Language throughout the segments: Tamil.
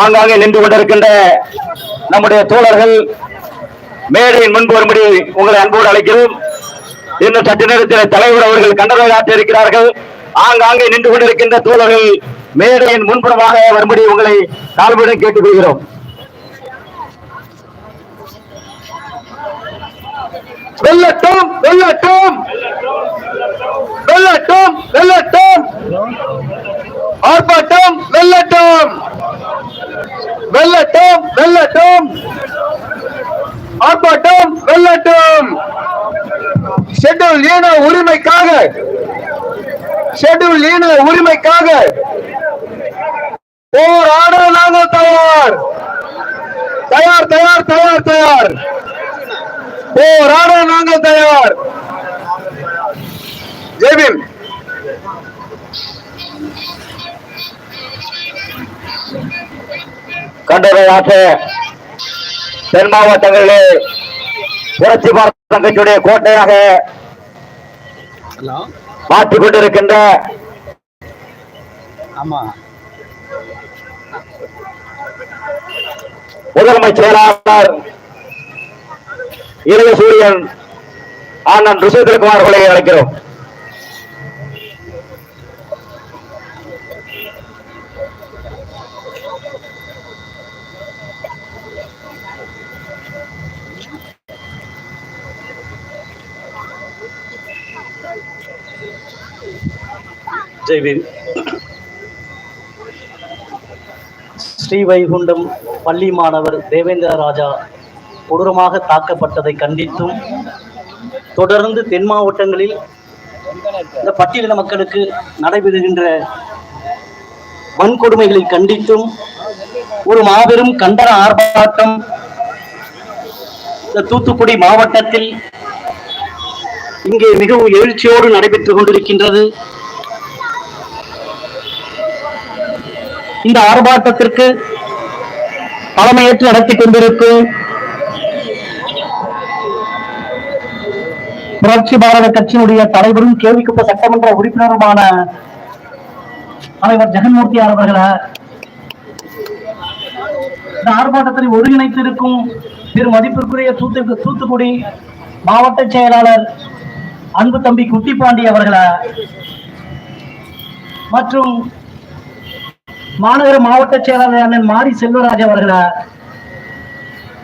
ஆங்காங்கே நின்று கொண்டிருக்கின்ற நம்முடைய தோழர்கள் மேடையின் முன்பு வரும்படி உங்களை அன்போடு அழைக்கிறோம். இன்னும் சற்று நேரத்தில் தலைவர் அவர்கள் கண்டனை ஆற்ற இருக்கிறார்கள். ஆங்காங்கே நின்று கொண்டிருக்கின்ற தோழர்கள் மேடையின் முன்புறமாக வரும்படி உங்களை தாழ்வுடன் கேட்டுக்கொள்கிறோம். வெல்லட்டும் வெல்லட்டும் வெல்லட்டும் வெல்லட்டும் ஆர்ப்பாட்டம் வெல்லட்டும் வெல்லட்டும் வெல்லட்டும் ஆர்ப்பாட்டம் வெல்லட்டும் ஷெட்யூல் ஈன உரிமைக்காக? ஷெட்யூல் ஈன உரிமைக்காக? போராட நாங்கள் தயார். தயார் தயார் தயார் தயார். போராட நாங்கள் தயார். ஜெய்பீம் கண்டதை ஆற்ற தென் மாவட்டங்களிலே புரட்சி பாரத தங்கச்சியுடைய கோட்டையாக மாற்றிக் கொண்டிருக்கின்ற ஆமா. முதன்மை செயலாளர் இளைய சூரியன் ஆனந்த் ருசித்திரகுமார் அவர்களை அழைக்கிறோம். ஜெய்பீம் ஸ்ரீவைகுண்டம் பள்ளி மாணவர் தேவேந்திர ராஜா கொடூரமாக தாக்கப்பட்டதை கண்டித்தும் தொடர்ந்து தென் மாவட்டங்களில் இந்த பட்டியலின மக்களுக்கு நடைபெறுகின்ற வன்கொடுமைகளை கண்டித்தும் ஒரு மாபெரும் கண்டன ஆர்ப்பாட்டம் இந்த தூத்துக்குடி மாவட்டத்தில் இங்கே மிகவும் எழுச்சியோடு நடைபெற்றுக் கொண்டிருக்கின்றது. இந்த ஆர்ப்பாட்டத்திற்கு தலைமையேற்று நடத்தி கொண்டிருக்கும் புரட்சி பாரத கட்சியினுடைய தலைவரும் கேள்விக்குப்ப சட்டமன்ற உறுப்பினருமான தலைவர் ஜெகன்மூர்த்தியார் அவர்களை? இந்த ஆர்ப்பாட்டத்தை ஒருங்கிணைத்திருக்கும் திரு மதிப்பிற்குரிய தூத்து தூத்துக்குடி மாவட்ட செயலாளர் அன்பு தம்பி குட்டிப்பாண்டி அவர்களை மற்றும் மாநகர மாவட்ட செயலாளர் அண்ணன் மாரி செல்வராஜ் அவர்களை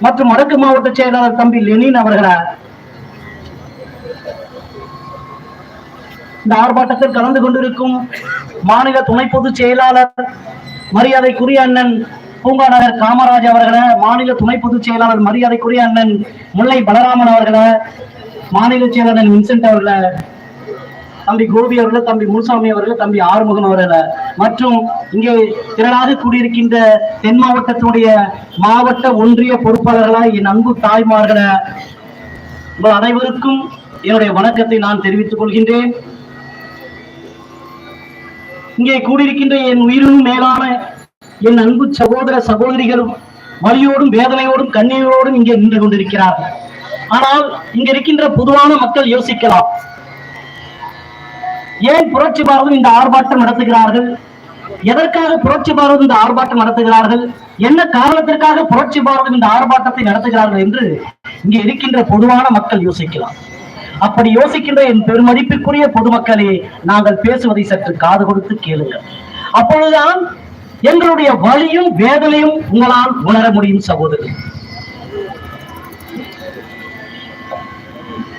மற்றும் வடக்கு மாவட்ட செயலாளர் தம்பி லெனின் அவர்களை இந்த ஆர்ப்பாட்டத்தில் கலந்து கொண்டிருக்கும் மாநில துணை பொதுச் செயலாளர் மரியாதைக்குரிய அண்ணன் பூங்காநகர் காமராஜ் அவர்களை மாநில துணை பொதுச் செயலாளர் மரியாதைக்குரிய அண்ணன் முல்லை பலராமன் அவர்களை மாநில செயலாளர் வின்சென்ட் அவர்களை தம்பி கோபி அவர்கள் தம்பி முனுசாமி அவர்கள் தம்பி ஆறுமுகம் அவர்கள். மற்றும் இங்கே திரளாக கூடியிருக்கின்ற தென் மாவட்டத்தினுடைய மாவட்ட ஒன்றிய பொறுப்பாளர்களாய் என் அன்பு தாய்மார்களை உங்கள் அனைவருக்கும் என்னுடைய வணக்கத்தை நான் தெரிவித்துக் கொள்கின்றேன். இங்கே கூடியிருக்கின்ற என் உயிரும் மேலான என் அன்பு சகோதர சகோதரிகளும் வலியோடும் வேதனையோடும் கண்ணீரோடும் இங்கே நின்று கொண்டிருக்கிறார்கள். ஆனால் இங்க இருக்கின்ற பொதுவான மக்கள் யோசிக்கலாம். ஏன் புரட்சி பாரதம் இந்த ஆர்ப்பாட்டம் நடத்துகிறார்கள்? எதற்காக புரட்சி பாரதம் இந்த ஆர்ப்பாட்டம் நடத்துகிறார்கள்? என்ன காரணத்திற்காக புரட்சி பாரதம் இந்த ஆர்ப்பாட்டத்தை நடத்துகிறார்கள் என்று இங்கே இருக்கின்ற பொதுவான மக்கள் யோசிக்கலாம். அப்படி யோசிக்கின்ற என் பெருமதிப்பிற்குரிய பொதுமக்களே நாங்கள் பேசுவதை சற்று காது கொடுத்து கேளுங்கள். அப்பொழுதுதான் எங்களுடைய வலியும் வேதனையும் உங்களால் உணர முடியும் சகோதரர்.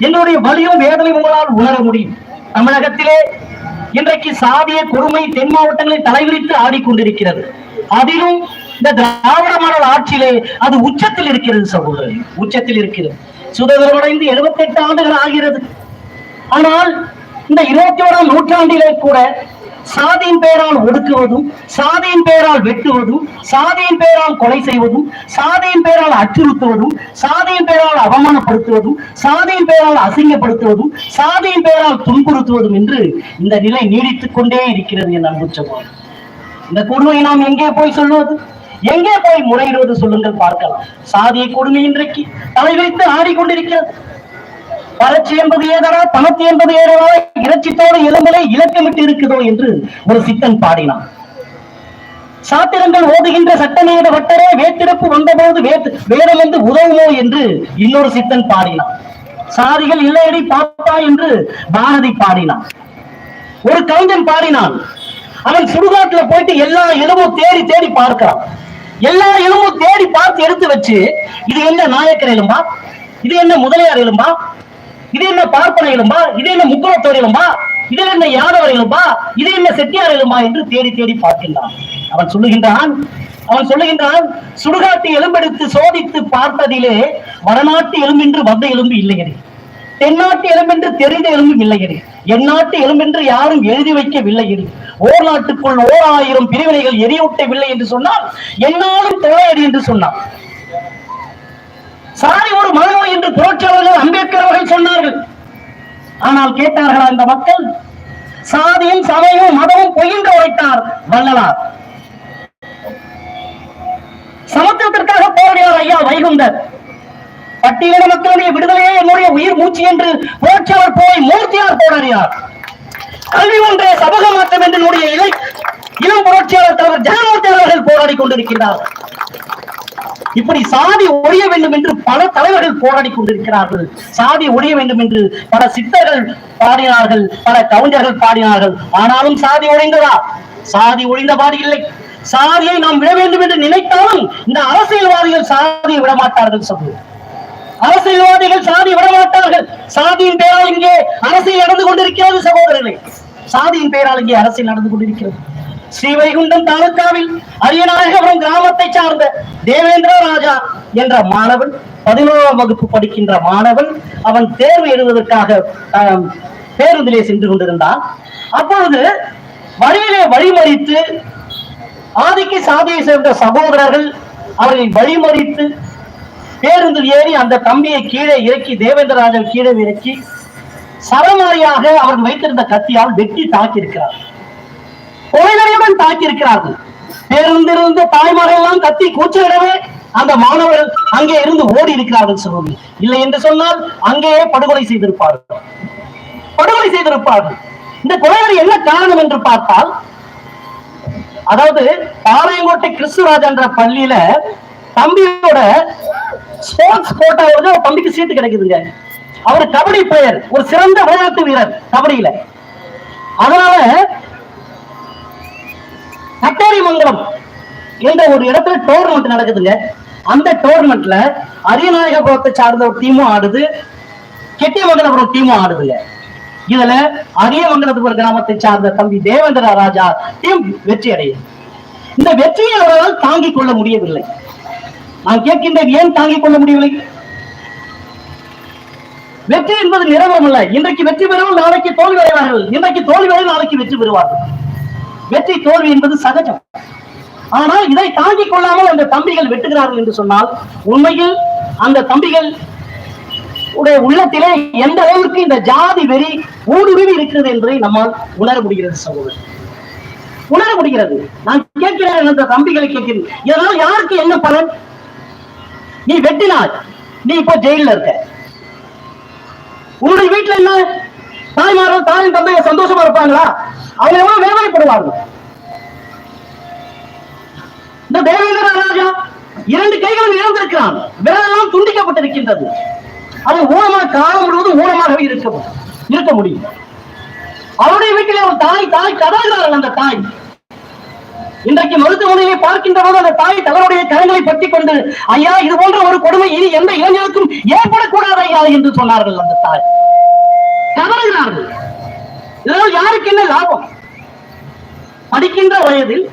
எங்களுடைய வலியும் வேதனையும் உங்களால் உணர முடியும். தமிழகத்திலே இன்றைக்கு சாதிய கொடுமை தென் மாவட்டங்களில் தலைவிரித்து ஆடிக்கொண்டிருக்கிறது. அதிலும் இந்த திராவிட மாடல் ஆட்சியிலே அது உச்சத்தில் இருக்கிறது சகோதரி உச்சத்தில் இருக்கிறது. சுதந்திரமடைந்து எழுபத்தி எட்டு ஆண்டுகள் ஆகிறது. ஆனால் இந்த இருபத்தி ஓராம் நூற்றாண்டிலே கூட சாதியின் பெயரால் ஒடுக்குவதும் சாதியின் பெயரால் வெட்டுவதும் சாதியின் பெயரால் கொலை செய்வதும் சாதியின் பெயரால் அச்சுறுத்துவதும் சாதியின் பெயரால் அவமானப்படுத்துவதும் சாதியின் பெயரால் அசிங்கப்படுத்துவதும் சாதியின் பெயரால் துன்புறுத்துவதும் என்று இந்த நிலை நீடித்துக் கொண்டே இருக்கிறது என் அன்பு இந்த கொடுமையை நாம் எங்கே போய் சொல்லுவது எங்கே போய் முறையிடுவது சொல்லுங்கள் பார்க்கலாம். சாதிய கொடுமை இன்றைக்கு. தலைவைத்து ஆடிக்கொண்டிருக்கிறது வறட்சி என்பது ஏதரா பணத்து என்பது ஏதனா இறைச்சித்தோடு எலும்பலை இலக்கமிட்டு இருக்குதோ என்று ஒரு சித்தன் பாடினான். சாத்திரங்கள் ஓதுகின்ற சட்டமேத வட்டரே வேட்டிறப்பு வந்தபோது வேத்து வேதம் வந்து உதவுமோ என்று இன்னொரு சித்தன் பாடினான். சாதிகள் இல்லையடி பாப்பா என்று பாரதி பாடினான். ஒரு கவிஞன் பாடினான். அவன் சுடுகாட்டுல போயிட்டு எல்லா இடமும் தேடி தேடி பார்க்கிறான். எல்லா எலும்பும் தேடி பார்த்து எடுத்து வச்சு இது என்ன நாயக்கர் எலும்பா இது என்ன முதலியார் எலும்பா இது என்ன பார்ப்பன எலும்பா இது என்ன முக்குளத்தோர் எலும்பா இது என்ன யாதவர் எலும்பா இது என்ன செட்டியார் எலும்பா என்று தேடி தேடி பார்க்கின்றான். அவன் சொல்லுகின்றான் அவன் சொல்லுகின்றான் சுடுகாட்டு எலும்பெடுத்து சோதித்து பார்த்ததிலே வடநாட்டு எலும்பென்று வந்த எலும்பு இல்லையடி. தென்னாட்டு எலும்பென்று தெரிந்த எலும்பும் இல்லையடி. எந்நாட்டு எலும்பென்று யாரும் எழுதி வைக்கவில்லை என்று. ஓர் நாட்டுக்குள் ஓர் ஆயிரம் பிரிவினைகள் எரியூட்டவில்லை என்று சொன்னால் என்னாலும் தொலையடி என்று சொன்னார். சாதி ஒரு மனநோய் என்று புரட்சியாளர்கள் அம்பேத்கர் அவர்கள் சொன்னார்கள். ஆனால் கேட்டார்களா இந்த மக்கள்? சாதியும் சமயமும் மதமும் பொய்யென்று உரைத்தார் வள்ளலார். சமத்துவத்திற்காக போராடியார் ஐயா வைகுந்தர். பட்டியலின மக்களுடைய விடுதலையே என்னுடைய உயிர் மூச்சு என்று புரட்சியாளர் போய் மூர்த்தியார் போராடினார். கல்வி ஒன்றே சமூக மாற்றம் என்று என்னுடைய இளை இளம் புரட்சியாளர் தலைவர் ஜெகன்மூர்த்தி அவர்கள் போராடி கொண்டிருக்கிறார். இப்படி சாதி ஒழிய வேண்டும் என்று பல தலைவர்கள் போராடி கொண்டிருக்கிறார்கள். சாதி ஒழிய வேண்டும் என்று பல சித்தர்கள் பாடினார்கள் பல கவிஞர்கள் பாடினார்கள். ஆனாலும் சாதி ஒழிந்ததா? சாதி ஒழிந்த பாடி இல்லை. சாதியை நாம் விட வேண்டும் என்று நினைத்தாலும் இந்த அரசியல்வாதிகள் சாதியை விட மாட்டார்கள் சொல்லுங்கள் அரசியல்வாதிகள் சாதி விடமாட்டார்கள். சாதியின் பெயரால் இங்கே அரசியல் நடந்து கொண்டிருக்கிறது சகோதரர்களே. சாதியின் பெயரால் இங்கே அரசியல் நடந்து கொண்டிருக்கிறது. ஸ்ரீவைகுண்டம் தாலுக்காவில் அரியநாயகபுரம் கிராமத்தை சார்ந்த தேவேந்திர ராஜா என்ற மாணவன் பதினோராம் வகுப்பு படிக்கின்ற மாணவன் அவன் தேர்வு எழுதுவதற்காக பேருந்திலே சென்று கொண்டிருந்தான். அப்பொழுது வழியிலே வழிமறித்து ஆதிக்கு சாதியை சேர்ந்த சகோதரர்கள் அவர்களை வழிமறித்து பேருந்தில் ஏறி அந்த தம்பியை கீழே இறக்கி தேவேந்திரராஜன் கீழே இறக்கி சரமாரியாக அவர் வைத்திருந்த கத்தியால் வெட்டி தாக்கியிருக்கிறார். கொலைவரையுடன் தாக்கியிருக்கிறார்கள். பேருந்திலிருந்து தாய்மார்கள் எல்லாம் கத்தி கூச்சலிடவே அந்த மாணவர்கள் அங்கே இருந்து ஓடி இருக்கிறார்கள் சொல்வது இல்லை என்று சொன்னால் அங்கேயே படுகொலை செய்திருப்பார்கள். படுகொலை செய்திருப்பார்கள். இந்த கொலைகள் என்ன காரணம் என்று பார்த்தால் அதாவது பாளையங்கோட்டை கிறிஸ்துராஜ் என்ற பள்ளியில தம்பியோட ஸ்போர்ட்ஸ் கோட்டா வந்து அவர் தம்பிக்கு சீட்டு கிடைக்குதுங்க. அவர் கபடி பிளேயர் ஒரு சிறந்த விளையாட்டு வீரர் கபடியில. அதனால கட்டேரிமங்கலம் என்ற ஒரு இடத்துல டோர்னமெண்ட் நடக்குதுங்க. அந்த டோர்னமெண்ட்ல அரியநாயகபுரத்தை சார்ந்த ஒரு டீமும் ஆடுது. கெட்டிமங்கலபுரம் டீமும் ஆடுதுங்க. இதுல அரியமங்கலத்துக்கு கிராமத்தை சார்ந்த தம்பி தேவேந்திர ராஜா டீம் வெற்றி அடையுது இந்த வெற்றியை அவரால் தாங்கிக் கொள்ள முடியவில்லை. நான் கேட்கின்றேன் ஏன் தாங்கிக் கொள்ள முடியவில்லை? வெற்றி என்பது நிரந்தரம் அல்ல. இன்றைக்கு வெற்றி பெறவும் நாளைக்கு தோல்வி அடைவார்கள். இன்றைக்கு தோல்வி அடை நாளைக்கு வெற்றி பெறுவார்கள். வெற்றி தோல்வி என்பது சகஜம். ஆனால் இதை தாங்கிக் கொள்ளாமல் அந்த தம்பிகள் வெட்டுகிறார்கள் என்று சொன்னால் உண்மையில் அந்த தம்பிகள் உடைய உள்ளத்திலே எந்த அளவுக்கு இந்த ஜாதி வெறி ஊடுருவி இருக்கிறது என்பதை நம்மால் உணர முடிகிறது சகோதரர். உணர முடிகிறது. நான் கேட்கிறேன் அந்த தம்பிகளை கேட்கிறேன். இதனால் யாருக்கு என்ன பலன்? நீ வெட்டினாய். நீ இப்போ ஜெயில இருக்க. உன்னுடைய வீட்டுல என்ன? தாய்மார்கள் தாயின் தந்தைய சந்தோஷமா இருப்பாங்களா? அவங்க எவ்வளவு வேதனைப்படுவார்கள் இந்த தேவேந்திர ராஜா இரண்டு கைகளும் இழந்திருக்கிறான். விரலெல்லாம் துண்டிக்கப்பட்டிருக்கின்றது. அது ஊனமாக காலம் முழுவதும் ஊனமாகவே இருக்க இருக்க முடியும். அவருடைய வீட்டிலே ஒரு தாய் தாய் கதாகிறார்கள் அந்த தாய். இன்றைக்கு மருத்துவமனையை பார்க்கின்ற போது அந்த தாய் தவறுடைய கரங்களை பற்றிக் கொண்டு ஐயா இது போன்ற ஒரு கொடுமை இனி எந்த இளைஞருக்கும் ஏற்படக்கூடாது ஐயா? என்று சொன்னார்கள் அந்த தாய். தவறுகிறார்கள். இதனால் யாருக்கு என்ன லாபம்? படிக்கின்ற வயதில்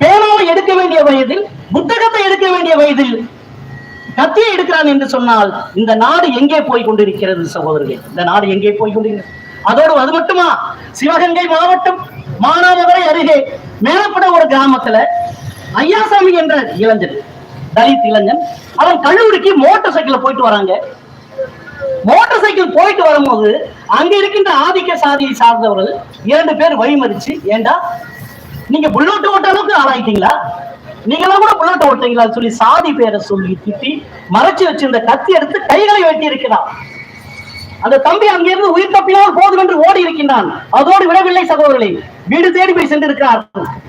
பேனாவை எடுக்க வேண்டிய வயதில் புத்தகத்தை எடுக்க வேண்டிய வயதில் கத்தியை எடுக்கிறான் என்று சொன்னால் இந்த நாடு எங்கே போய் கொண்டிருக்கிறது சகோதரர்களே? இந்த நாடு எங்கே போய் கொண்டிருக்கிறது? அதோடு அது மட்டுமா? சிவகங்கை மாவட்டம் மானாமதுரை அருகே மேலப்பட ஒரு கிராமத்துல ஐயாசாமி என்ற இளைஞன் தலித் இளைஞன் அவன் கல்லூரிக்கு மோட்டார் சைக்கிள் போயிட்டு வராங்க. மோட்டார் சைக்கிள் போயிட்டு வரும்போது அங்க இருக்கின்ற ஆதிக்க சாதியை சார்ந்தவர்கள் இரண்டு பேர் வழிமறிச்சு ஏண்டா நீங்க புல்லட் ஓட்ட அளவுக்கு ஆளாயிட்டீங்களா? நீங்களாம் கூட புல்லட் ஓட்டுறீங்களா சொல்லி சாதி பேரை சொல்லி திட்டி மறைச்சு வச்சிருந்த கத்தி எடுத்து கைகளை வெட்டி இருக்கிறான். அந்த தம்பி அங்கிருந்து உயிர் தப்பினால் போதும் என்று ஓடி இருக்கின்றான். அதோடு விடவில்லை சகோதரர்களை. வீடு தேடி போய் சென்றிருக்கிறார்.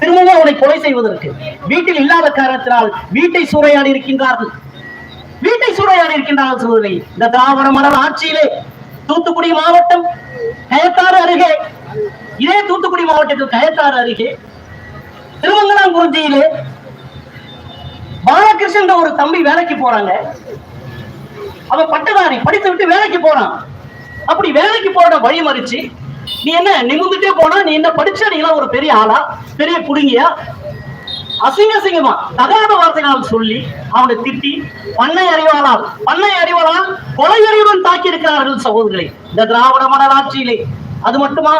திரும்பவும் அவனை கொலை செய்வதற்கு. வீட்டில் இல்லாத காரணத்தினால் வீட்டை சூறையாடி இருக்கின்றார்கள். வீட்டை சூறையாடி இருக்கின்றார்கள் சகோதரி இந்த திராவிட மலர் ஆட்சியிலே தூத்துக்குடி மாவட்டம் கயத்தாறு அருகே. இதே தூத்துக்குடி மாவட்டத்தில் கயத்தாறு அருகே திருமங்கலாங்குறிஞ்சியிலே பாலகிருஷ்ணன் ஒரு தம்பி வேலைக்கு போறாங்க. அவன் பட்டதாரி படித்து விட்டு வேலைக்கு போறான். அப்படி வேலைக்கு போற வழி மறிச்சு நீ என்ன நிமிந்துட்டே போனா நீ என்ன படிச்ச நீ எல்லாம் ஒரு பெரிய ஆளா பெரிய புடுங்கியா அசிங்க அசிங்கமா தகாத வார்த்தைகளால் சொல்லி அவனை திட்டி பண்ணை அறிவாளால் பண்ணை அறிவாளால் கொலை அறிவுடன் தாக்கி இருக்கிறார்கள் சகோதரர்களே இந்த திராவிட மடல் அது மட்டுமா?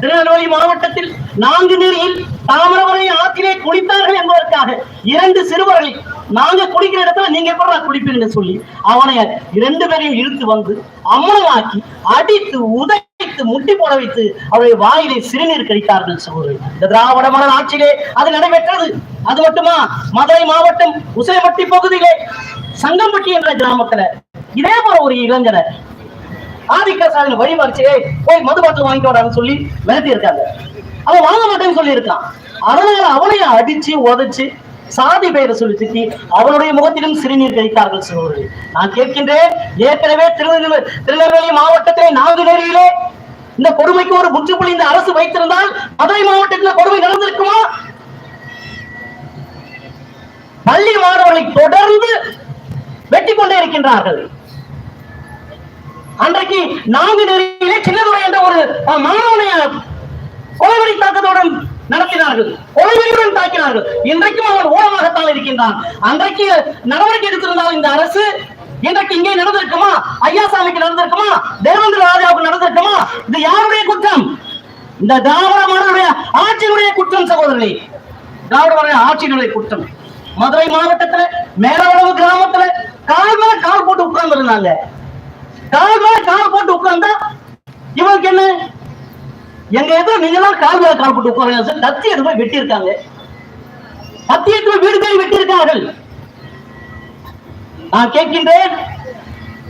திருநெல்வேலி மாவட்டத்தில் நான்கு நீரில் தாமிரபரணி ஆற்றிலே குளித்தார்கள் என்பதற்காக இரண்டு சிறுவர்கள் நாங்க குடிக்கிற இடத்துல நீங்க எப்படா குளிப்பீங்க சொல்லி அவனை இரண்டு பேரையும் இழுத்து வந்து அம்மனமாக்கி அடித்து உதைத்து முட்டி போட வைத்து அவருடைய வாயிலை சிறுநீர் கழித்தார்கள் சகோதரர்கள் இந்த திராவிட மலர் ஆட்சியிலே அது நடைபெற்றது. அது மட்டுமா? மதுரை மாவட்டம் உசிலம்பட்டி பகுதியிலே சங்கம்பட்டி என்ற கிராமத்துல இதே போல ஒரு இளைஞரை ஆதிக்க சாதனை வழி போய் மது பாட்டில் வாங்கிட்டு வரான்னு சொல்லி மிரட்டி இருக்காங்க. அவன் வாங்க மாட்டேன்னு சொல்லி இருக்கான் அதனால அவனையும் அடிச்சு உதைச்சு சாதி பெயரை சொல்லி திட்டி அவனுடைய முகத்திலும் சிறுநீர் கழித்தார்கள் சகோதரர்கள் நான் கேட்கின்றேன் ஏற்கனவே திருநெல்வேலி திருநெல்வேலி மாவட்டத்திலே நான்கு நேரிலே இந்த கொடுமைக்கு ஒரு முற்றுப்புள்ளி இந்த அரசு வைத்திருந்தால் மதுரை மாவட்டத்தில் கொடுமை நடந்திருக்குமா? பள்ளி மாணவர்களை தொடர்ந்து வெட்டி கொண்டே இருக்கின்றார்கள். அன்றைக்கு நான்கு நெறியிலே சின்னதுரை என்ற ஒரு அஹ், மாணவனை கொலைவெறி தாக்கத்துடன் நடத்தினார்கள். கொலைவெறியுடன் தாக்கினார்கள். இன்றைக்கும் அவன் ஓரமாகத்தான் இருக்கின்றான். அன்றைக்கு நடவடிக்கை எடுத்திருந்தால் இந்த அரசு இன்றைக்கு இங்கே நடந்திருக்குமா? ஐயாசாமிக்கு நடந்திருக்குமா? தேவேந்திர ராஜாவுக்கு நடந்திருக்குமா? இது யாருடைய குற்றம்? இந்த திராவிட மாடலுடைய ஆட்சியினுடைய குற்றம் சகோதரர்களே. திராவிட மாடலுடைய ஆட்சியினுடைய குற்றம். மதுரை மாவட்டத்துல மேலவளவு கிராமத்துல கால் மேல கால் போட்டு உட்கார்ந்து இருந்தாங்க கால் மேல கால் போட்டு உட்கார்ந்தா இவனுக்கு என்ன? எங்க ஏதோ நீங்க எல்லாம் கால் மேல கால் போட்டு உட்காருங்க சார். கத்தி எடுத்து போய் வெட்டி இருக்காங்க கத்தி எடுத்து போய் வீடு போய் வெட்டி இருக்கார்கள் நான் கேட்கின்றேன்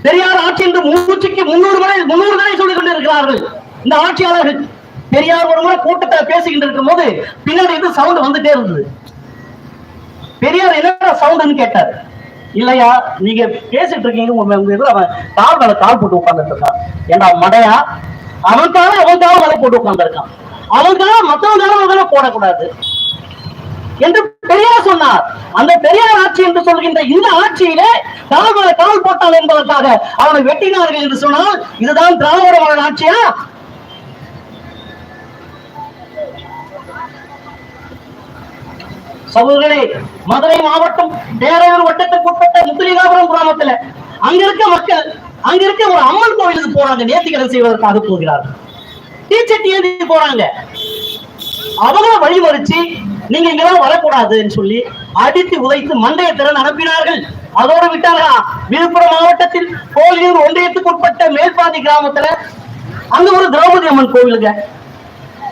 பெரியார் ஆட்சி என்று மூச்சுக்கு முன்னூறு முறை முன்னூறு முறை சொல்லிக் கொண்டிருக்கிறார்கள். இந்த ஆட்சியாளர்கள் பெரியார் ஒரு முறை கூட்டத்தை பேசிக்கிட்டு இருக்கும் போது பின்னாடி இருந்து சவுண்ட் வந்துட்டே இருந்தது. பெரியார் என்ன சவுண்டுன்னு கேட்டார். இல்லையா? நீங்க பேசிட்டு இருக்கீங்க உங்க உங்க இதுல அவன் கால் மேல கால் போட்டு உட்கார்ந்துட்டு இருக்கான். ஏண்டா மடையா? அவன் கால அவன் கால மேல போட்டு உட்கார்ந்துருக்கான். அவன் கால மத்தவன் போடக்கூடாது. என்று பெரியார் சொன்னார். அந்த பெரியார் ஆட்சி என்று சொல்கின்ற இந்த ஆட்சியிலே கால் மேல கால் போட்டான் என்பதற்காக அவனை வெட்டினார்கள் என்று சொன்னால் இதுதான் திராவிட ஆட்சியா? சகோதரர்களே மதுரை மாவட்டம் பேரையூர் வட்டத்துக்கு உட்பட்ட முத்துலிகாபுரம் கிராமத்துல அங்க இருக்க மக்கள் அங்க இருக்க ஒரு அம்மன் கோவிலுக்கு போறாங்க. நேர்த்திக்கடன் செய்வதற்காக போகிறார்கள் தீச்சட்டி ஏந்தி போறாங்க. அவங்கள வழிமறிச்சு நீங்க இங்கெல்லாம் வரக்கூடாதுன்னு சொல்லி அடித்து உதைத்து மண்டைய திறன் அனுப்பினார்கள். அதோடு விட்டார்களா விழுப்புரம் மாவட்டத்தில் கோலியூர் ஒன்றியத்துக்கு உட்பட்ட மேல்பாதி கிராமத்துல அங்க ஒரு திரௌபதி அம்மன் கோவிலுங்க.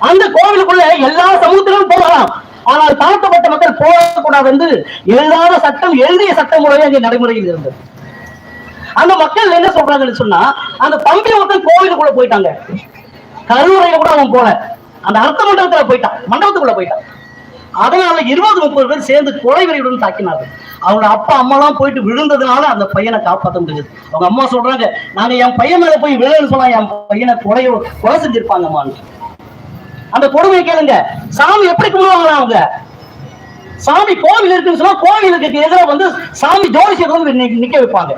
அந்த கோவிலுக்குள்ள எல்லா சமூகத்திலும் போகலாம். ஆனால் தாழ்த்தப்பட்ட மக்கள் போகக்கூடாது என்று எழுதாத சட்டம் எழுதிய சட்ட முறையை அங்கே நடைமுறையில் இருந்தது. அந்த மக்கள் என்ன சொல்றாங்கன்னு சொன்னா அந்த தம்பி மக்கள் கோவிலுக்குள்ள போயிட்டாங்க. கருவறையில கூட அவன் போல. அந்த அர்த்த மண்டபத்துல போயிட்டான். மண்டபத்துக்குள்ள போயிட்டான். அதனால இருபது முப்பது பேர் சேர்ந்து கொலை வெறியுடன் தாக்கினார்கள். அவங்க அப்பா அம்மா எல்லாம் போயிட்டு விழுந்ததுனால அந்த பையனை காப்பாற்ற முடியுது அவங்க அம்மா சொல்றாங்க நாங்க என் பையன் மேல போய் விழுன்னு சொன்னா என் பையனை கொலை கொலை செஞ்சிருப்பாங்கம்மான்னு. அந்த கொடுமையை கேளுங்க. சாமி எப்படி கும்பிடுவாங்களா அவங்க? சாமி கோவில் இருக்குன்னு சொன்னா கோவிலுக்கு எதிராக வந்து சாமி ஜோதிஷத்தை வந்து நிக்க வைப்பாங்க.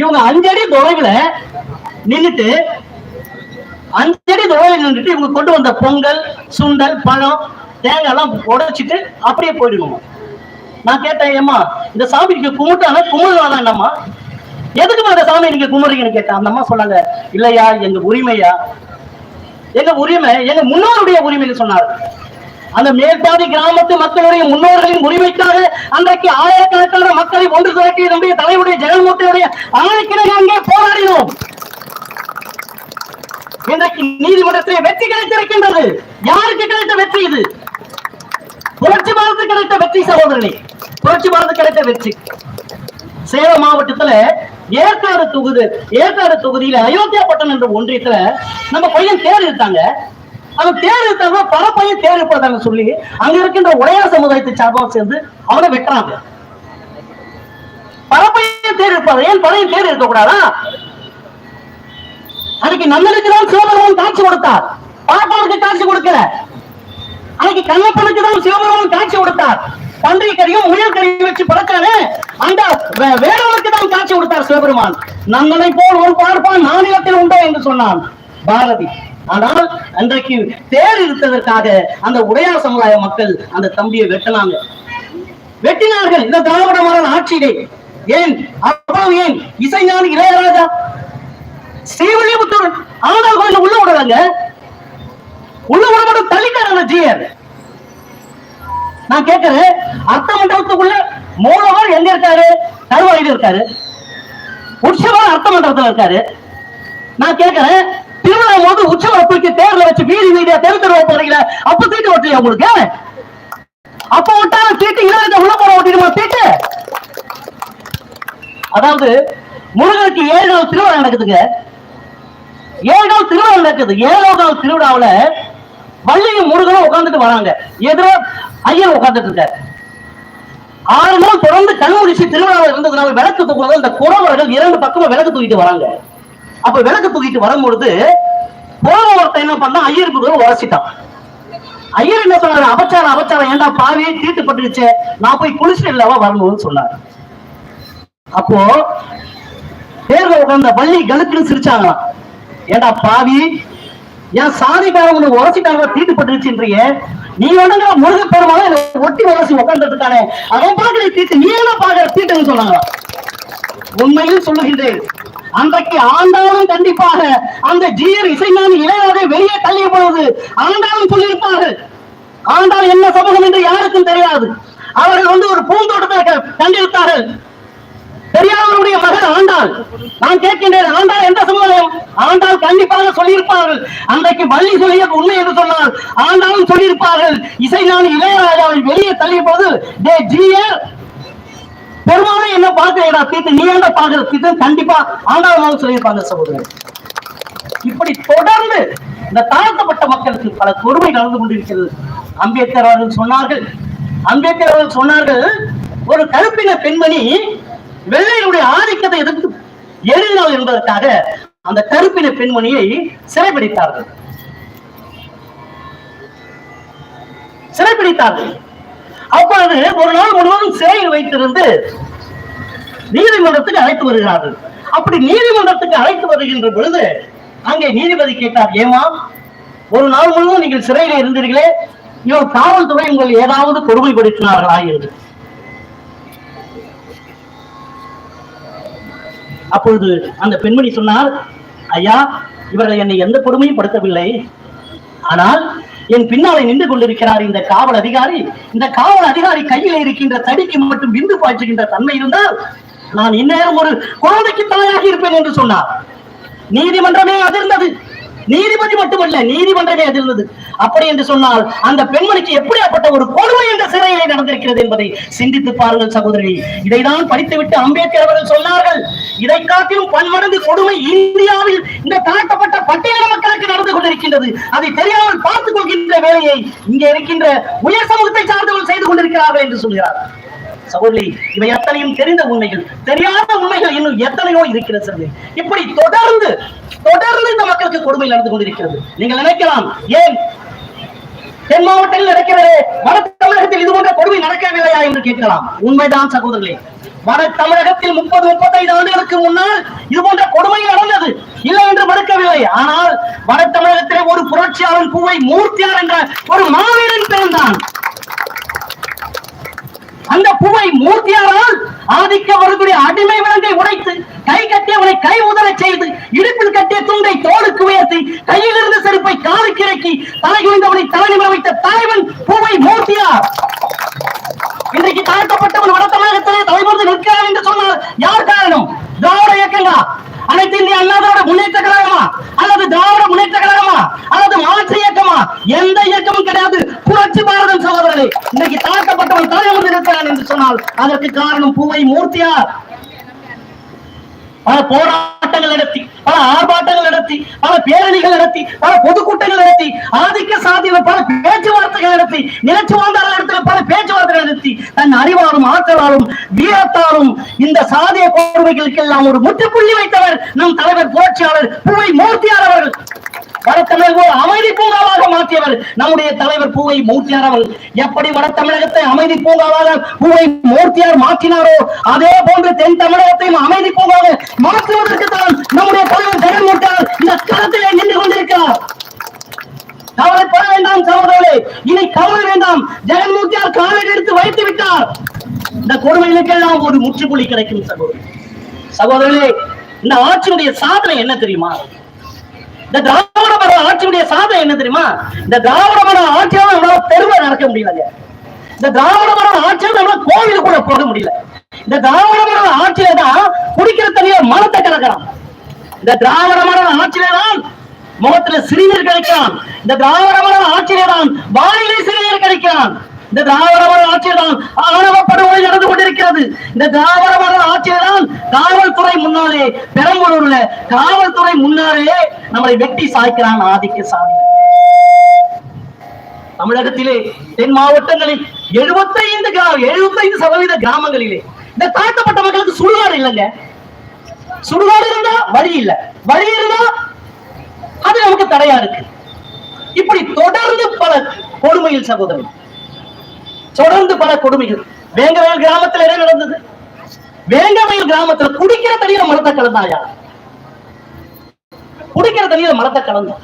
இவங்க அஞ்சடி தொலைவுல நின்னுட்டு அஞ்சடி தொலைவில் நின்றுட்டு இவங்க கொண்டு வந்த பொங்கல் சுண்டல் பழம் தேங்காய் எல்லாம் உடைச்சிட்டு அப்படியே போயிடுவோம். நான் கேட்டேன் ஏமா இந்த சாமி நீங்க கும்பிட்டானா கும்பிடுவானா என்னம்மா எதுக்குமா இந்த சாமி நீங்க கும்பிடுறீங்கன்னு கேட்டேன். அந்த அம்மா சொன்னாங்க இல்லையா எங்க உரிமையா? எங்க உரிமை எங்க முன்னோருடைய உரிமைன்னு சொன்னார். அந்த மேற்பாதி கிராமத்து மக்களுடைய முன்னோர்களின் உரிமைக்காக அன்றைக்கு ஆயிரக்கணக்கான மக்களை ஒன்று திரட்டி நம்முடைய தலைவருடைய ஜெகன்மூர்த்தியுடைய ஆணைக்கிணங்க அங்கே போராடினோம். இன்றைக்கு நீதிமன்றத்தில் வெற்றி கிடைத்திருக்கின்றது. யாருக்கு கிடைத்த வெற்றி இது? புரட்சி பாரதி கிடைத்த வெற்றி சகோதரனே புரட்சி பாரதி கிடைத்த வெற்றி. சேலம் மாவட்டத்துல ஏற்காடு தொகுதி ஏற்காடு தொகுதியில அயோத்தியா பட்டம் என்ற ஒன்றியத்துல நம்ம பையன் தேர் இருக்காங்க. அந்த தேர் இருக்காங்க பல பையன் தேர் இருப்பதாங்க சொல்லி அங்க இருக்கின்ற உடையார் சமுதாயத்தை சார்பாக சேர்ந்து அவனை வெட்டுறாங்க. பல பையன் தேர் இருப்பாரு ஏன் பழைய தேர் இருக்கக்கூடாதா? அன்னைக்கு நந்தனுக்கு தான் சிவபெருமான் காட்சி கொடுத்தார். பாப்பாவுக்கு காட்சி கொடுக்கல. அன்னைக்கு கண்ணப்பனுக்கு தான் சிவபெருமான் காட்சி கொடுத்தார். பன்றி கறியும் முயல் கறியும் வச்சு பழக்கானே அந்த வேடவனுக்கு தான் காட்சி கொடுத்தார் சிவபெருமான். நந்தனை போல் ஒரு பார்ப்பான் நானிலத்தில் உண்டோ என்று சொன்னான் பாரதி. ஆனால் அன்றைக்கு தேர் இருந்ததற்காக அந்த உடையார் சமுதாய மக்கள் அந்த தம்பியை வெட்டினாங்க. வெட்டினார்கள். இந்த திராவிட மரல் ஆட்சியிலே. ஏன்? அவ்வளவு ஏன்? இசைஞானி இளையராஜா. ஸ்ரீவில்லிபுத்தூர் ஆனால் கோயில் உள்ள விடுறாங்க. உள்ள விட மட்டும் தள்ளிட்டாங்க ஜியர் நான் கேட்கிறேன் அர்த்த மண்டபத்துக்குள்ள மூலவர் எங்க இருக்காரு? தருவாயில இருக்காரு. உற்சவர் அர்த்த மண்டபத்துல இருக்காரு. நான் கேட்கிறேன் திருவிழா போது உற்சவரை தூக்கி தேர்ல வச்சு வீதி வீடியா தெரு தெருவா போறீங்க அப்ப தீட்டு ஓட்டலையா உங்களுக்கு? அப்ப விட்டாலும் தீட்டு இளையராஜா உள்ள போற ஓட்டிடுமா தீட்டு அதாவது முருகனுக்கு ஏழு நாள் திருவிழா நடக்குதுங்க. ஏழு நாள் திருவிழா நடக்குது. ஏழாவது நாள் திருவிழாவுல வள்ளியும் முருகனும் உட்கார்ந்துட்டு வராங்க. எதிர ஐயர் உட்கார்ந்துட்டு இருக்காரு. ஆறு நாள் தொடர்ந்து கண்முடிச்சு திருவிழாவில் இருந்ததுனால விளக்கு தூக்குறது அந்த குறவர்கள் இரண்டு பக்கமும் விளக்கு தூக்கிட்டு வராங்க. அப்ப விளக்கு தூக்கிட்டு வரும்பொழுது போன ஒருத்தன் என்ன பண்ணா ஐயருக்கு தூரம் உரசிட்டான். ஐயர் என்ன சொன்னாரு? அபச்சாரம் அபச்சாரம் ஏண்டா பாவியே தீட்டுப்பட்டுருச்சு நான் போய் குளிச்சுட்டு இல்லவா வரணும்னு சொன்னாரு. அப்போ பேர்ல உட்கார்ந்த பள்ளி கழுக்குன்னு சிரிச்சாங்களாம். ஏண்டா பாவி என் சாதிக்காரங்க உரசிட்டாங்க தீட்டுப்பட்டுருச்சுன்றிய நீ வணங்குற முருக பெருமாள் எனக்கு ஒட்டி உரசி உட்கார்ந்துட்டு இருக்கானே அவன் பாக்குற தீட்டு நீ என்ன பாக்குற தீட்டுன்னு சொன்னாங்க உண்மையில் சொல்லுகின்றேன். அன்றைக்கு ஆண்டாலும் கண்டிப்பாக அந்த ஜீயர் இசைஞானி இளையராஜை வெளியே தள்ளிய பொழுது ஆண்டாலும் சொல்லியிருப்பார்கள். ஆண்டால் என்ன சமூகம் என்று யாருக்கும் தெரியாது. அவர்கள் வந்து ஒரு பூந்தோட்டத்தை க- கண்டிருத்தார்கள். பெரியாருடைய மகன் ஆண்டாள். நான் கேட்கின்றேன் ஆண்டாள் எந்த சமுதாயம்? ஆண்டாள் கண்டிப்பாக சொல்லியிருப்பார்கள். அன்றைக்கு வள்ளி சொல்லிய உண்மை என்று சொன்னால் ஆண்டாளும் சொல்லியிருப்பார்கள். இசை நான் இளையராஜாவை வெளியே தள்ளிய போது டே ஜியர் பெருமாளை என்ன பார்க்கிறேடா தீட்டு நீ என்ன பார்க்கிற தீட்டு கண்டிப்பா ஆண்டாளமாக சொல்லியிருப்பாங்க சகோதரர் இப்படி தொடர்ந்து இந்த தாழ்த்தப்பட்ட மக்களுக்கு பல கொடுமை நடந்து கொண்டிருக்கிறது. அம்பேத்கர் அவர்கள் சொன்னார்கள். அம்பேத்கர் அவர்கள் சொன்னார்கள் ஒரு கருப்பின பெண்மணி வெள்ளையினுடைய ஆதிக்கத்தை எதிர்த்து எழுதினாள் என்பதற்காக அந்த கருப்பின பெண்மணியை சிறைபிடித்தார்கள். சிறைபிடித்தார்கள். அப்பொழுது ஒரு நாள் முழுவதும் சிறையில் வைத்திருந்து நீதிமன்றத்துக்கு அழைத்து வருகிறார்கள். அப்படி நீதிமன்றத்துக்கு அழைத்து வருகின்ற பொழுது அங்கே நீதிபதி கேட்டார் ஏமா ஒரு நாள் முழுவதும் நீங்கள் சிறையில் இருந்தீர்களே இவர் காவல்துறை உங்கள் ஏதாவது கொடுமைப்படுத்தினார்களா? என்று. அப்பொழுது அந்த பெண்மணி சொன்னார் ஐயா இவர்கள் என்னை எந்த கொடுமையும் படுத்தவில்லை. ஆனால் என் பின்னாலே நின்று கொண்டிருக்கிறார் இந்த காவல் அதிகாரி. இந்த காவல் அதிகாரி கையில் இருக்கின்ற தடிக்கு மட்டும் விந்து பாய்ச்சுகின்ற தன்மை இருந்தால் நான் இந்நேரம் ஒரு குழந்தைக்கு தலையாகி இருப்பேன் என்று சொன்னார். நீதிமன்றமே அதிர்ந்தது. நீதிபதி மட்டுமல்ல நீதிமன்றமே அதிர்ந்தது அப்படி என்று சொன்னால் அந்த பெண்மணிக்கு எப்படியாப்பட்ட ஒரு கொடுமை என்ற சிறையிலே நடந்திருக்கிறது என்பதை சிந்தித்து பாருங்கள் சகோதரி. இதைதான் படித்துவிட்டு அம்பேத்கர் அவர்கள் சொன்னார்கள். இதை காட்டிலும் பன்மடங்கு கொடுமை இந்தியாவில் இந்த தாழ்த்தப்பட்ட பட்டியல மக்களுக்கு நடந்து கொண்டிருக்கின்றது. அதை தெரியாமல் பார்த்துக் கொள்கின்ற வேலையை இங்கே இருக்கின்ற உயர் சமூகத்தை சார்ந்தவர்கள் செய்து கொண்டிருக்கிறார்கள் என்று சொல்கிறார். சகோதரி இவை எத்தனையும் தெரிந்த உண்மைகள். தெரியாத உண்மைகள் இன்னும் எத்தனையோ இருக்கிறது சகோதரி. இப்படி தொடர்ந்து தொடர்ந்து இந்த மக்களுக்கு கொடுமை நடந்து கொண்டிருக்கிறது. நீங்கள் நினைக்கலாம் ஏன் தென் மாவட்டத்தில் நடக்கிறது வட தமிழகத்தில் இது போன்ற கொடுமை நடக்கவில்லையா என்று கேட்கலாம். உண்மைதான் சகோதரர்களே. வட தமிழகத்தில் முப்பது முப்பத்தைந்து ஆண்டுகளுக்கு முன்னால் இது போன்ற கொடுமை நடந்தது. இல்லை என்று மறுக்கவில்லை. ஆனால் வட தமிழகத்திலே ஒரு புரட்சியாளன் பூவை மூர்த்தியார் என்ற ஒரு மாவீரன் பிறந்தான். அந்த பூவை மூர்த்தியாரால் ஆதிக்க வரக்கூடிய அடிமை விலங்கை உடைத்து கை கட்டி அவனை கை உதர செய்து இடுப்பில் கட்டிய துண்டை தோளுக்கு உயர்த்தி கையில் இருந்த செருப்பை காலுக்கு இறக்கி தலை குனிந்தவனை தலை வைத்த தலைவன் பூவை மூர்த்தியார். இன்றைக்கு தாழ்த்தப்பட்டவன் வட தமிழகத்திலே தலைமுறை நிற்கிறார் என்று சொன்னால் யார் காரணம்? திராவிட இயக்கங்களா அனைத்து இந்திய அண்ணா திராவிட முன்னேற்ற கழகமா? அல்லது திராவிட முன்னேற்ற கழகமா? அல்லது மாற்றிய எந்த இயக்கமும் கிடையாது. புரட்சி பாரதம் சகோதரர்களே இன்னைக்கு தாழ்த்தப்பட்டவன் தலைமுறை இருக்கிறான் என்று சொன்னால் அதற்கு காரணம் பூவை மூர்த்தியார். பல போராட்டங்கள் நடத்தி பல ஆர்ப்பாட்டங்கள் நடத்தி பல பேரணிகள் நடத்தி பல பொதுக்கூட்டங்கள் நடத்தி ஆதிக்க சாதியில பல பேச்சுவார்த்தைகள் நடத்தி நிலச்சி வாழ்ந்தார்கள் இடத்துல பல பேச்சுவார்த்தைகள் நடத்தி தன் அறிவாலும் ஆற்றலாலும் வீரத்தாலும் இந்த சாதிய கொடுமைகளுக்கெல்லாம் ஒரு முற்றுப்புள்ளி வைத்தவர் நம் தலைவர் புரட்சியாளர் புவை மூர்த்தியார் அவர்கள். வடத்தமிழக ஒரு அமைதி பூங்காவாக மாற்றியவர். நம்முடைய தலைவர் பூவை மூர்த்தியார் அவர். எப்படி வட தமிழகத்தை அமைதி பூங்காவாக பூவை மூர்த்தியார் மாற்றினாரோ அதே போன்று தென் தமிழகத்தையும் அமைதி பூங்காக மாற்றுவதற்கு தான் நம்முடைய தலைவர் ஜெகன்மூர்த்தியார் இந்த களத்திலே நின்று கொண்டிருக்கிறார். கவலைப்பட வேண்டாம் சகோதரர்களே. இனி கவலை வேண்டாம். ஜெகன்மூர்த்தியார் காலடி எடுத்து வைத்து விட்டார். இந்த கொடுமைகளுக்கெல்லாம் ஒரு முற்றுப்புள்ளி கிடைக்கும் சகோதரர் சகோதரர்களே இந்த ஆட்சியுடைய சாதனை என்ன தெரியுமா? இந்த திராவிட மர ஆட்சியுடைய சாதனை என்ன தெரியுமா? இந்த திராவிட மர ஆட்சியால நம்மளால பெருமை நடக்க முடியலங்க இந்த திராவிட மர ஆட்சியால நம்மளால கோவில் கூட போக முடியல. இந்த திராவிட மர ஆட்சியில தான் குடிக்கிற தண்ணிய மனத்தை கலக்கிறான் இந்த திராவிட மர ஆட்சியில தான் முகத்துல சிறுநீர் கிடைக்கிறான் இந்த திராவிட மர ஆட்சியில தான் வாயிலே சிறுநீர் கிடைக்கிறான் இந்த திராவிட மர ஆட்சியில தான் ஆணவ படுகொலை இந்த திராவிட மர ஆட்சியில காவல்துறை முன்னாலே பெரம்பலூர்ல காவல்துறை முன்னாலே நம்மளை வெட்டி சாய்க்கிறான் ஆதிக்க சாதி தமிழகத்திலே தென் மாவட்டங்களில் எழுபத்தைந்து எழுபத்தைந்து சதவீத கிராமங்களிலே. இந்த தாழ்த்தப்பட்ட மக்களுக்கு சுடுகாடு இல்லைங்க. சுடுகாடு இருந்தா வழி இல்ல. வழி இருந்தா அது நமக்கு தடையா இருக்கு. இப்படி தொடர்ந்து பல கொடுமையில் சகோதரன். தொடர்ந்து பல கொடுமைகள். வேங்கவயல் கிராமத்துல என்ன நடந்தது? வேங்கவயல் கிராமத்துல குடிக்கிற தண்ணியில மரத்தை கலந்தாயா? குடிக்கிற தண்ணியில மலத்தை கலந்தான்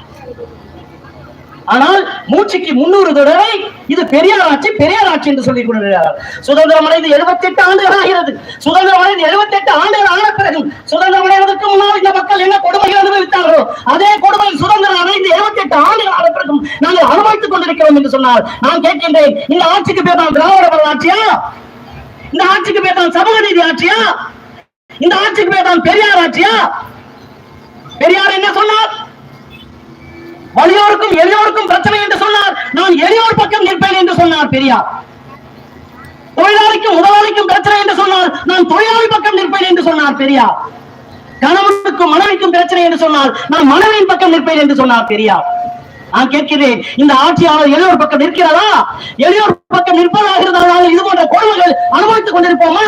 ஆனால் மூச்சுக்கு முன்னூறு தடவை இது பெரியார் ஆட்சி பெரியார் ஆட்சி என்று சொல்லிக் கொண்டிருக்கிறார் சுதந்திரம் அடைந்து எழுபத்தி எட்டு ஆண்டுகள் ஆகிறது. சுதந்திரம் அடைந்து எழுபத்தி எட்டு ஆண்டுகள் ஆன பிறகு சுதந்திரம் அடைவதற்கு முன்னால் இந்த மக்கள் என்ன கொடுமைகள் அனுபவித்தார்களோ அதே கொடுமை சுதந்திரம் அடைந்து எழுபத்தி எட்டு ஆண்டுகள் ஆன பிறகும் நாங்கள் அனுபவித்துக் கொண்டிருக்கிறோம் என்று சொன்னால் நான் கேட்கின்றேன் இந்த ஆட்சிக்கு பேர் தான் திராவிட ஆட்சியா? இந்த ஆட்சிக்கு பேர் தான் சமூக நீதி ஆட்சியா? இந்த ஆட்சிக்கு பேர் தான் பெரியார் ஆட்சியா? பெரியார் என்ன சொன்னார்? வலியோருக்கும் எளியோருக்கும் பிரச்சனை என்று சொன்னார். நான் எளியோர் பக்கம் நிற்பேன் என்று சொன்னார் பெரியார். தொழிலாளிக்கும் முதலாளிக்கும் பிரச்சனை என்று சொன்னால் நான் தொழிலாளி பக்கம் நிற்பேன் என்று சொன்னார் பெரியார். கணவனுக்கும் மனைவிக்கும் பிரச்சனை என்று சொன்னால் நான் மனைவியின் பக்கம் நிற்பேன் என்று சொன்னார் பெரியார். நான் கேட்கிறேன் இந்த ஆட்சியாளர் எளியோர் பக்கம் நிற்கிறதா? எளியோர் பக்கம் நிற்பதாக இருந்தால் இது போன்ற கொடுமைகள் அனுபவித்துக் கொண்டிருப்போமா?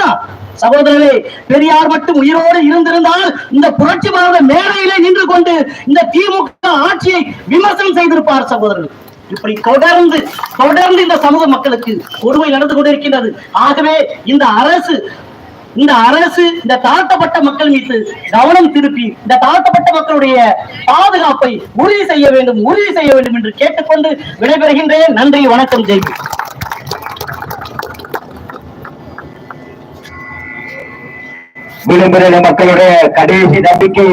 சகோதரரே பெரியார் மட்டும் உயிரோடு இருந்திருந்தால் இந்த புரட்சி மாத மேடையிலே நின்று கொண்டு இந்த திமுக ஆட்சியை விமர்சனம் செய்திருப்பார் சகோதரர்கள். இப்படி தொடர்ந்து தொடர்ந்து இந்த சமூக மக்களுக்கு கொடுமை நடந்து கொண்டிருக்கின்றது. ஆகவே இந்த அரசு இந்த அரசு இந்த தாழ்த்தப்பட்ட மக்கள் மீது கவனம் திருப்பி இந்த தாழ்த்தப்பட்ட மக்களுடைய பாதுகாப்பை உறுதி செய்ய வேண்டும் உறுதி செய்ய வேண்டும் என்று கேட்டுக்கொண்டு விடைபெறுகின்றேன். நன்றி வணக்கம் ஜெய்பி விளிம்பின மக்களுடைய கடைசி நம்பிக்கை